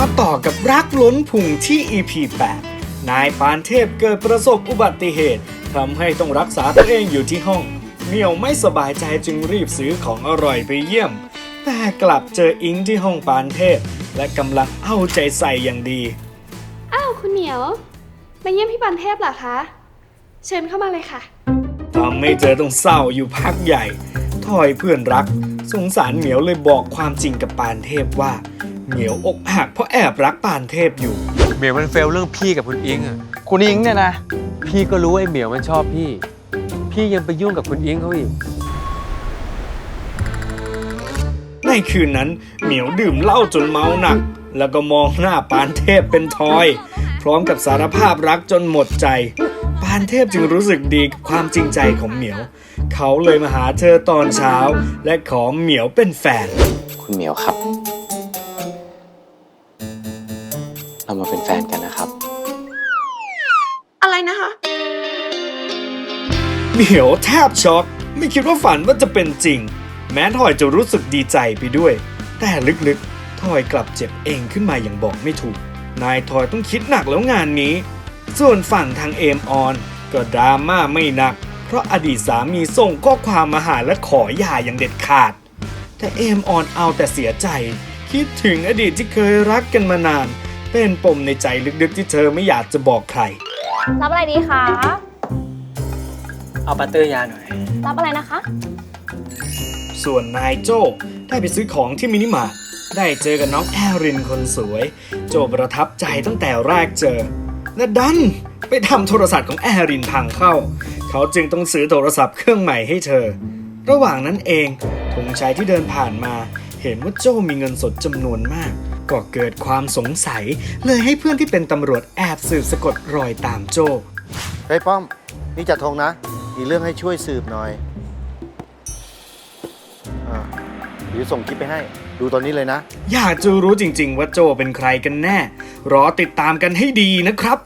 รักล้นพุงที่ EP 8 นายปานเทพเกิดประสบอุบัติเหตุทำให้ต้องรักษาตัวเองอยู่ที่ห้องเหมียวไม่สบายใจจึงรีบซื้อของอร่อยไปเยี่ยม แต่กลับเจออิงที่ห้องปานเทพ และกำลังเอาใจใส่อย่างดี อ้าวคุณเหมียว มาเยี่ยมพี่ปันเทพเหรอคะ เชิญเข้ามาเลยค่ะ ทำให้เธอต้องเศร้าอยู่พักใหญ่ทอยเพื่อนรัก สงสารเหมียวเลยบอกความจริงกับปานเทพว่า เหมียวอกหักเพราะแอบรักปานเทพอยู่ เหมียวมันเฟลเรื่องพี่กับคุณอิงอะคุณอิงเนี่ยนะ พี่ก็รู้ว่าไอ้เหมียวมันชอบพี่ พี่ยังไปยุ่งกับคุณอิงเขาอีก ในคืนนั้นเหมียวดื่มเหล้าจนเมาหนัก แล้วก็มองหน้าปานเทพเป็นทอย พร้อมกับสารภาพรักจนหมดใจ ปานเทพจึงรู้สึกดีกับความจริงใจของเหมียว เขาเลยมาหาเธอตอนเช้า และขอเหมียวเป็นแฟน คุณเหมียวครับ เรามาเป็นแฟนกันนะครับ อะไรนะคะ เหมียวแทบช็อก ไม่คิดว่าฝันว่าจะเป็นจริง แม้ทอยจะรู้สึกดีใจไปด้วย แต่ลึกๆ ทอยกลับเจ็บเองขึ้นมาอย่างบอกไม่ถูก นายทอยต้องคิดหนักแล้วงานนี้ ส่วนฝั่งทางเอมออน ก็ดราม่าไม่หนัก เพราะอดีตสามีส่งข้อความมาหาและขอหย่าอย่างเด็ดขาด แต่เอมออนเอาแต่เสียใจ คิดถึงอดีตที่เคยรักกันมานาน เป็นปมในใจลึกๆที่เธอไม่อยากจะบอกใคร รับอะไรดีคะ เอาปัตเตอร์ยาหน่อย รับอะไรนะคะ ส่วนนายโจ้ได้ไปซื้อของที่มินิมาร์ทได้เจอกับน้องแอรินคนสวย โจประทับใจตั้งแต่แรกเจอและดันไปทำโทรศัพท์ของแอรินพังเข้า เขาจึงต้องซื้อโทรศัพท์เครื่องใหม่ให้เธอ ระหว่างนั้นเองธงชัยที่เดินผ่านมา เห็นว่าโจ้มีเงินสดจำนวนมาก ก็เกิดความสงสัย เลยให้เพื่อนที่เป็นตำรวจแอบสืบสะกดรอยตามโจ้เฮ้ยป้อม นี่จัดธงนะ มีเรื่องให้ช่วยสืบหน่อยอ่าเดี๋ยวส่งคลิปไปให้ ดูตอนนี้เลยนะ อยากจะรู้จริง ๆ ว่าโจเป็นใครกันแน่ รอติดตามกันให้ดีนะครับ